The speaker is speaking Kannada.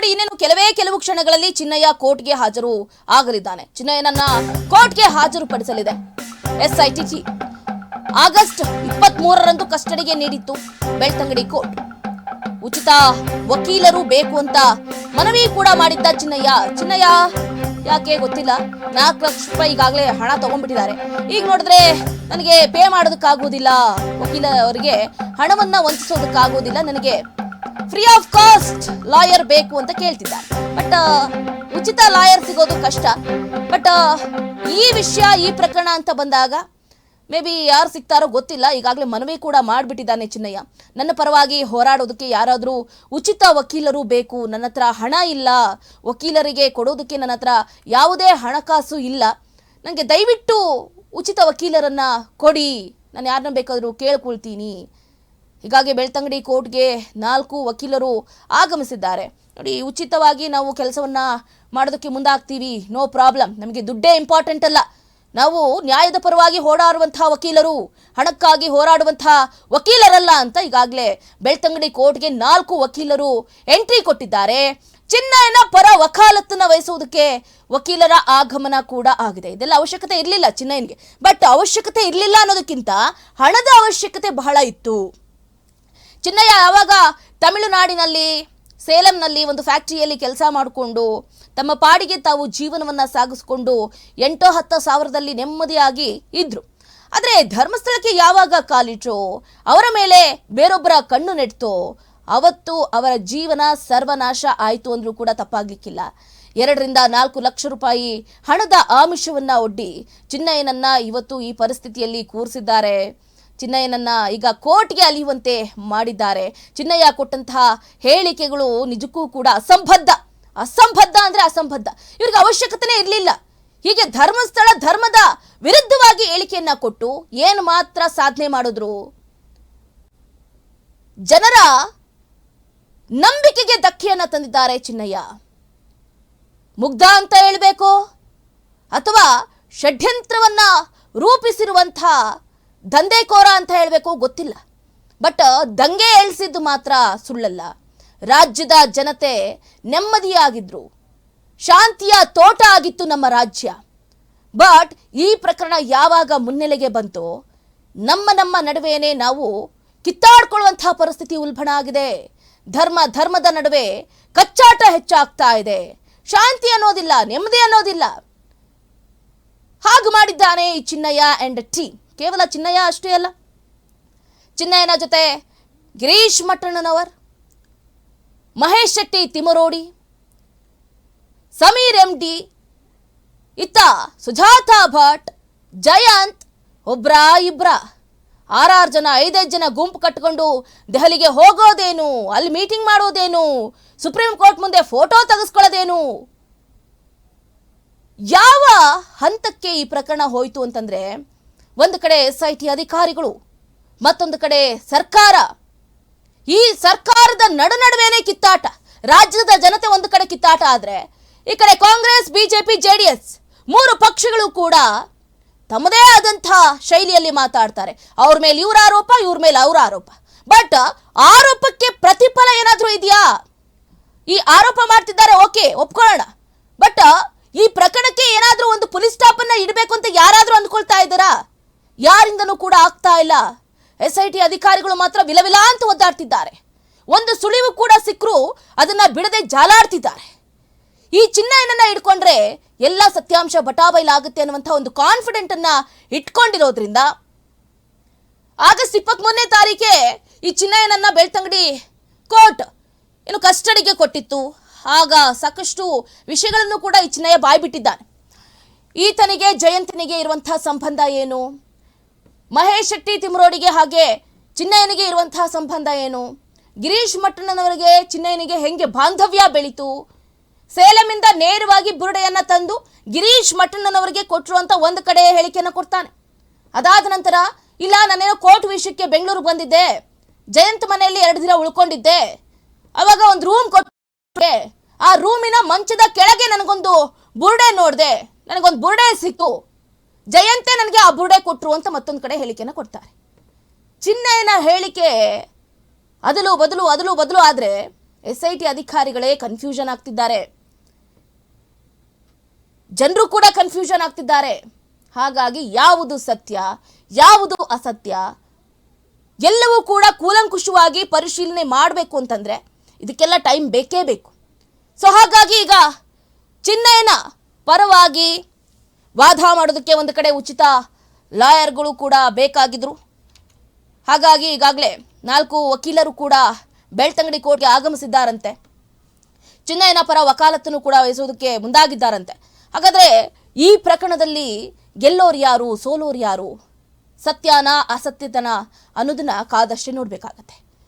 ನೋಡಿ ಇನ್ನೇನು ಕೆಲವೇ ಕೆಲವು ಕ್ಷಣಗಳಲ್ಲಿ ಚಿನ್ನಯ್ಯ ಕೋರ್ಟ್ಗೆ ಹಾಜರು ಆಗಲಿದ್ದಾನೆ. ಚಿನ್ನಯ್ಯನನ್ನ ಕೋರ್ಟ್ಗೆ ಹಾಜರುಪಡಿಸಲಿದೆ ಟಿ ಆಗಸ್ಟ್ ಇಪ್ಪತ್ತ್ ಮೂರರಂದು ಕಸ್ಟಡಿಗೆ ನೀಡಿತ್ತು ಬೆಳ್ತಂಗಡಿ ಕೋರ್ಟ್. ಉಚಿತ ವಕೀಲರು ಬೇಕು ಅಂತ ಮನವಿ ಕೂಡ ಮಾಡಿದ್ದ ಚಿನ್ನಯ್ಯ. ಚಿನ್ನಯ್ಯ ಯಾಕೆ ಗೊತ್ತಿಲ್ಲ. ನಾಲ್ಕು ಲಕ್ಷ ರೂಪಾಯಿ ಈಗಾಗಲೇ ಹಣ ತಗೊಂಡ್ಬಿಟ್ಟಿದ್ದಾರೆ. ಈಗ ನೋಡಿದ್ರೆ ನನಗೆ ಪೇ ಮಾಡೋದಕ್ಕಾಗೋದಿಲ್ಲ ವಕೀಲ ಅವರಿಗೆ ಹಣವನ್ನು ವಂಚಿಸೋದಕ್ಕಾಗೋದಿಲ್ಲ ನನಗೆ ಫ್ರೀ ಆಫ್ ಕಾಸ್ಟ್ ಲಾಯರ್ ಬೇಕು ಅಂತ ಕೇಳ್ತಿದ್ದ ಬಟ್ ಉಚಿತ ಲಾಯರ್ ಸಿಗೋದು ಕಷ್ಟ. ಬಟ್ ಈ ವಿಷಯ, ಈ ಪ್ರಕರಣ ಅಂತ ಬಂದಾಗ ಮೇ ಬಿ ಯಾರು ಸಿಗ್ತಾರೋ ಗೊತ್ತಿಲ್ಲ. ಈಗಾಗಲೇ ಮನವಿ ಕೂಡ ಮಾಡಿಬಿಟ್ಟಿದ್ದಾನೆ ಚಿನ್ನಯ್ಯ. ನನ್ನ ಪರವಾಗಿ ಹೋರಾಡೋದಕ್ಕೆ ಯಾರಾದರೂ ಉಚಿತ ವಕೀಲರು ಬೇಕು. ನನ್ನ ಹತ್ರ ಹಣ ಇಲ್ಲ. ವಕೀಲರಿಗೆ ಕೊಡೋದಕ್ಕೆ ನನ್ನ ಹತ್ರ ಯಾವುದೇ ಹಣಕಾಸು ಇಲ್ಲ. ನನಗೆ ದಯವಿಟ್ಟು ಉಚಿತ ವಕೀಲರನ್ನು ಕೊಡಿ. ನಾನು ಯಾರನ್ನ ಬೇಕಾದರೂ ಕೇಳ್ಕೊಳ್ತೀನಿ. ಹೀಗಾಗಿ ಬೆಳ್ತಂಗಡಿ ಕೋರ್ಟ್ಗೆ ನಾಲ್ಕು ವಕೀಲರು ಆಗಮಿಸಿದ್ದಾರೆ. ನೋಡಿ, ಉಚಿತವಾಗಿ ನಾವು ಕೆಲಸವನ್ನ ಮಾಡೋದಕ್ಕೆ ಮುಂದಾಗ್ತೀವಿ. ನೋ ಪ್ರಾಬ್ಲಮ್ ನಮಗೆ ದುಡ್ಡೇ ಇಂಪಾರ್ಟೆಂಟ್ ಅಲ್ಲ. ನಾವು ನ್ಯಾಯದ ಪರವಾಗಿ ಹೋರಾಡುವಂತಹ ವಕೀಲರು, ಹಣಕ್ಕಾಗಿ ಹೋರಾಡುವಂತಹ ವಕೀಲರಲ್ಲ ಅಂತ ಈಗಾಗಲೇ ಬೆಳ್ತಂಗಡಿ ಕೋರ್ಟ್ಗೆ ನಾಲ್ಕು ವಕೀಲರು ಎಂಟ್ರಿ ಕೊಟ್ಟಿದ್ದಾರೆ. ಚಿನ್ನಯನ ಪರ ವಕಾಲತ್ತನ್ನು ವಹಿಸುವುದಕ್ಕೆ ವಕೀಲರ ಆಗಮನ ಕೂಡ ಆಗಿದೆ. ಇದೆಲ್ಲ ಅವಶ್ಯಕತೆ ಇರಲಿಲ್ಲ ಚಿನ್ನಯನ್ಗೆ. ಬಟ್ ಅವಶ್ಯಕತೆ ಇರಲಿಲ್ಲ ಅನ್ನೋದಕ್ಕಿಂತ ಹಣದ ಅವಶ್ಯಕತೆ ಬಹಳ ಇತ್ತು. ಚಿನ್ನಯ್ಯ ಯಾವಾಗ ತಮಿಳುನಾಡಿನಲ್ಲಿ, ಸೇಲಂನಲ್ಲಿ ಒಂದು ಫ್ಯಾಕ್ಟರಿಯಲ್ಲಿ ಕೆಲಸ ಮಾಡಿಕೊಂಡು, ತಮ್ಮ ಪಾಡಿಗೆ ತಾವು ಜೀವನವನ್ನು ಸಾಗಿಸ್ಕೊಂಡು ಎಂಟೋ ಹತ್ತು ಸಾವಿರದಲ್ಲಿ ನೆಮ್ಮದಿಯಾಗಿ ಇದ್ರು. ಆದರೆ ಧರ್ಮಸ್ಥಳಕ್ಕೆ ಯಾವಾಗ ಕಾಲಿಟ್ರೋ? ಅವರ ಮೇಲೆ ಬೇರೊಬ್ಬರ ಕಣ್ಣು ನೆಟ್ತೋ. ಅವತ್ತು ಅವರ ಜೀವನ ಸರ್ವನಾಶ ಆಯಿತು ಅಂದರೂ ಕೂಡ ತಪ್ಪಾಗ್ಲಿಕ್ಕಿಲ್ಲ. ಎರಡರಿಂದ ನಾಲ್ಕು ಲಕ್ಷ ರೂಪಾಯಿ ಹಣದ ಆಮಿಷವನ್ನು ಒಡ್ಡಿ ಚಿನ್ನಯ್ಯನನ್ನ ಇವತ್ತು ಈ ಪರಿಸ್ಥಿತಿಯಲ್ಲಿ ಕೂರಿಸಿದ್ದಾರೆ. ಚಿನ್ನಯ್ಯನನ್ನ ಈಗ ಕೋರ್ಟ್ಗೆ ಅಲಿಯುವಂತೆ ಮಾಡಿದ್ದಾರೆ. ಚಿನ್ನಯ್ಯ ಕೊಟ್ಟಂತಹ ಹೇಳಿಕೆಗಳು ನಿಜಕ್ಕೂ ಕೂಡ ಅಸಂಬದ್ಧ. ಅಸಂಬದ್ಧ ಅಂದ್ರೆ ಅಸಂಬದ್ಧ. ಇವ್ರಿಗೆ ಅವಶ್ಯಕತೆನೇ ಇರಲಿಲ್ಲ. ಹೀಗೆ ಧರ್ಮಸ್ಥಳ, ಧರ್ಮದ ವಿರುದ್ಧವಾಗಿ ಹೇಳಿಕೆಯನ್ನ ಕೊಟ್ಟು ಏನು ಮಾತ್ರ ಸಾಧನೆ ಮಾಡಿದ್ರು? ಜನರ ನಂಬಿಕೆಗೆ ಧಕ್ಕೆಯನ್ನ ತಂದಿದ್ದಾರೆ ಚಿನ್ನಯ್ಯ. ಮುಗ್ಧ ಅಂತ ಹೇಳಬೇಕು? ಅಥವಾ ಷಡ್ಯಂತ್ರವನ್ನ ರೂಪಿಸಿರುವಂಥ ದಂಧೆಕೋರ ಅಂತ ಹೇಳಬೇಕು ಗೊತ್ತಿಲ್ಲ. ಬಟ್ ದಂಗೆ ಎಳ್ಸಿದ್ದು ಮಾತ್ರ ಸುಳ್ಳಲ್ಲ. ರಾಜ್ಯದ ಜನತೆ ನೆಮ್ಮದಿಯಾಗಿದ್ರು. ಶಾಂತಿಯ ತೋಟ ಆಗಿತ್ತು ನಮ್ಮ ರಾಜ್ಯ. ಬಟ್ ಈ ಪ್ರಕರಣ ಯಾವಾಗ ಮುನ್ನೆಲೆಗೆ ಬಂತೋ, ನಮ್ಮ ನಮ್ಮ ನಡುವೆಯೇ ನಾವು ಕಿತ್ತಾಡ್ಕೊಳ್ಳುವಂತಹ ಪರಿಸ್ಥಿತಿ ಉಲ್ಬಣ ಆಗಿದೆ. ಧರ್ಮ, ಧರ್ಮದ ನಡುವೆ ಕಚ್ಚಾಟ ಹೆಚ್ಚಾಗ್ತಾ ಇದೆ. ಶಾಂತಿ ಅನ್ನೋದಿಲ್ಲ, ನೆಮ್ಮದಿ ಅನ್ನೋದಿಲ್ಲ. ಹಾಗೆ ಮಾಡಿದ್ದಾನೆ ಈ ಚಿನ್ನಯ್ಯ ಅಂಡ್ ಟೀಮ್ ಕೇವಲ ಚಿನ್ನಯ್ಯ ಅಷ್ಟೇ ಅಲ್ಲ. ಚಿನ್ನಯ್ಯನ ಜೊತೆ ಗಿರೀಶ್ ಮಟ್ಟಣ್ಣನವರ್, ಮಹೇಶ್ ಶೆಟ್ಟಿ ತಿಮರೋಡಿ ಸಮೀರ್ ಎಂ ಡಿ ಇತ್ತ ಸುಜಾತಾ ಭಟ್, ಜಯಂತ್, ಒಬ್ರ ಇಬ್ರ. ಆರಾರು ಜನ, ಐದೈದು ಜನ ಗುಂಪು ಕಟ್ಕೊಂಡು ದೆಹಲಿಗೆ ಹೋಗೋದೇನು, ಅಲ್ಲಿ ಮೀಟಿಂಗ್ ಮಾಡೋದೇನು, ಸುಪ್ರೀಂ ಕೋರ್ಟ್ ಮುಂದೆ ಫೋಟೋ ತೆಗೆಸ್ಕೊಳ್ಳೋದೇನು? ಯಾವ ಹಂತಕ್ಕೆ ಈ ಪ್ರಕರಣ ಹೋಯಿತು ಅಂತಂದ್ರೆ ಒಂದು ಕಡೆ ಎಸ್ ಐ ಟಿ ಅಧಿಕಾರಿಗಳು, ಮತ್ತೊಂದು ಕಡೆ ಸರ್ಕಾರ. ಈ ಸರ್ಕಾರದ ನಡು ನಡುವೆನೇ ಕಿತ್ತಾಟ. ರಾಜ್ಯದ ಜನತೆ ಒಂದು ಕಡೆ ಕಿತ್ತಾಟ ಆದರೆ, ಈ ಕಡೆ ಕಾಂಗ್ರೆಸ್ ಬಿಜೆಪಿ ಜೆಡಿಎಸ್ ಮೂರು ಪಕ್ಷಗಳು ಕೂಡ ತಮ್ಮದೇ ಆದಂಥ ಶೈಲಿಯಲ್ಲಿ ಮಾತಾಡ್ತಾರೆ. ಅವ್ರ ಮೇಲೆ ಇವ್ರ ಆರೋಪ, ಇವ್ರ ಮೇಲೆ ಅವ್ರ ಆರೋಪ. ಬಟ್ ಆರೋಪಕ್ಕೆ ಪ್ರತಿಫಲ ಏನಾದರೂ ಇದೆಯಾ? ಈ ಆರೋಪ ಮಾಡ್ತಿದ್ದಾರೆ, ಓಕೆ, ಒಪ್ಕೊಳ್ಳೋಣ. ಬಟ್ ಈ ಪ್ರಕರಣಕ್ಕೆ ಏನಾದರೂ ಒಂದು ಪೊಲೀಸ್ ಸ್ಟಾಪ್ ಅನ್ನ ಇಡಬೇಕು ಅಂತ ಯಾರಾದರೂ ಅಂದ್ಕೊಳ್ತಾ ಇದ್ದಾರಾ? ಯಾರಿಂದನೂ ಕೂಡ ಆಗ್ತಾ ಇಲ್ಲ. ಎಸ್ ಐ ಟಿ ಅಧಿಕಾರಿಗಳು ಮಾತ್ರ ವಿಲವಿಲ ಅಂತ ಒದ್ದಾಡ್ತಿದ್ದಾರೆ. ಒಂದು ಸುಳಿವು ಕೂಡ ಸಿಕ್ಕರೂ ಅದನ್ನ ಬಿಡದೆ ಜಾಲಾಡ್ತಿದ್ದಾರೆ. ಈ ಚಿನ್ನಯನನ್ನ ಇಟ್ಕೊಂಡ್ರೆ ಎಲ್ಲ ಸತ್ಯಾಂಶ ಬಟಾಬೈಲಾಗುತ್ತೆ ಅನ್ನುವಂಥ ಒಂದು ಕಾನ್ಫಿಡೆಂಟ್ ಅನ್ನ ಇಟ್ಕೊಂಡಿರೋದ್ರಿಂದ ಆಗಸ್ಟ್ ಇಪ್ಪತ್ತ್ ಮೂರನೇ ತಾರೀಕೆ ಈ ಚಿನ್ನಯ್ಯನನ್ನ ಬೆಳ್ತಂಗಡಿ ಕೋರ್ಟ್ ಏನು ಕಸ್ಟಡಿಗೆ ಕೊಟ್ಟಿತ್ತು. ಆಗ ಸಾಕಷ್ಟು ವಿಷಯಗಳನ್ನು ಕೂಡ ಈ ಚಿನ್ನಯ್ಯ ಬಾಯ್ಬಿಟ್ಟಿದ್ದಾನೆ. ಈತನಿಗೆ ಜಯಂತನಿಗೆ ಇರುವಂತಹ ಸಂಬಂಧ ಏನು? ಮಹೇಶ್ ಶೆಟ್ಟಿ ತಿಮ್ರೋಡಿಗೆ ಹಾಗೆ ಚಿನ್ನಯ್ಯನಿಗೆ ಇರುವಂತಹ ಸಂಬಂಧ ಏನು? ಗಿರೀಶ್ ಮಟ್ಟಣ್ಣನವರಿಗೆ ಚಿನ್ನಯ್ಯನಿಗೆ ಹೆಂಗೆ ಬಾಂಧವ್ಯ ಬೆಳೀತು? ಸೇಲಮಿಂದ ನೇರವಾಗಿ ಬುರುಡೆಯನ್ನು ತಂದು ಗಿರೀಶ್ ಮಟ್ಟಣ್ಣನವರಿಗೆ ಕೊಟ್ಟರು ಅಂತ ಒಂದು ಕಡೆ ಹೇಳಿಕೆಯನ್ನು ಕೊಡ್ತಾನೆ. ಅದಾದ ನಂತರ, ಇಲ್ಲ, ನಾನೇನೋ ಕೋರ್ಟ್ ವಿಷಯಕ್ಕೆ ಬೆಂಗಳೂರಿಗೆ ಬಂದಿದ್ದೆ. ಜಯಂತ್ ಮನೆಯಲ್ಲಿ ಎರಡು ದಿನ ಉಳ್ಕೊಂಡಿದ್ದೆ. ಅವಾಗ ಒಂದು ರೂಮ್ ಕೊಟ್ಟೆ ಆ ರೂಮಿನ ಮಂಚದ ಕೆಳಗೆ ನನಗೊಂದು ಬುರುಡೆ ನೋಡಿದೆ. ನನಗೊಂದು ಬುರುಡೆ ಸಿಕ್ತು. ಜಯಂತೆ ನನಗೆ ಆ ಬುರುಡೆ ಕೊಟ್ಟರು ಅಂತ ಮತ್ತೊಂದು ಕಡೆ ಹೇಳಿಕೆಯನ್ನು ಕೊಡ್ತಾರೆ. ಚಿನ್ನಯನ ಹೇಳಿಕೆ ಅದಲು ಬದಲು ಅದಲು ಬದಲು ಆದರೆ ಎಸ್ ಐ ಟಿ ಅಧಿಕಾರಿಗಳೇ ಕನ್ಫ್ಯೂಷನ್ ಆಗ್ತಿದ್ದಾರೆ. ಜನರು ಕೂಡ ಕನ್ಫ್ಯೂಷನ್ ಆಗ್ತಿದ್ದಾರೆ. ಹಾಗಾಗಿ ಯಾವುದು ಸತ್ಯ, ಯಾವುದು ಅಸತ್ಯ, ಎಲ್ಲವೂ ಕೂಡ ಕೂಲಂಕುಷವಾಗಿ ಪರಿಶೀಲನೆ ಮಾಡಬೇಕು ಅಂತಂದರೆ ಇದಕ್ಕೆಲ್ಲ ಟೈಮ್ ಬೇಕೇ ಬೇಕು. ಸೊ ಹಾಗಾಗಿ ಈಗ ಚಿನ್ನಯನ ಪರವಾಗಿ ವಾದ ಮಾಡೋದಕ್ಕೆ ಒಂದು ಕಡೆ ಉಚಿತ ಲಾಯರ್ಗಳು ಕೂಡ ಬೇಕಾಗಿದ್ರು. ಹಾಗಾಗಿ ಈಗಾಗಲೇ ನಾಲ್ಕು ವಕೀಲರು ಕೂಡ ಬೆಳ್ತಂಗಡಿ ಕೋರ್ಟ್ಗೆ ಆಗಮಿಸಿದ್ದಾರಂತೆ. ಚಿನ್ನಯ್ಯನ ಪರ ವಕಾಲತ್ತನ್ನು ಕೂಡ ವಹಿಸೋದಕ್ಕೆ ಮುಂದಾಗಿದ್ದಾರಂತೆ. ಹಾಗಾದರೆ ಈ ಪ್ರಕರಣದಲ್ಲಿ ಗೆಲ್ಲೋರು ಯಾರು, ಸೋಲೋರು ಯಾರು? ಸತ್ಯಾನ, ಅಸತ್ಯತನ ಅನ್ನೋದನ್ನ ಕಾದಷ್ಟೇ ನೋಡ್ಬೇಕಾಗತ್ತೆ.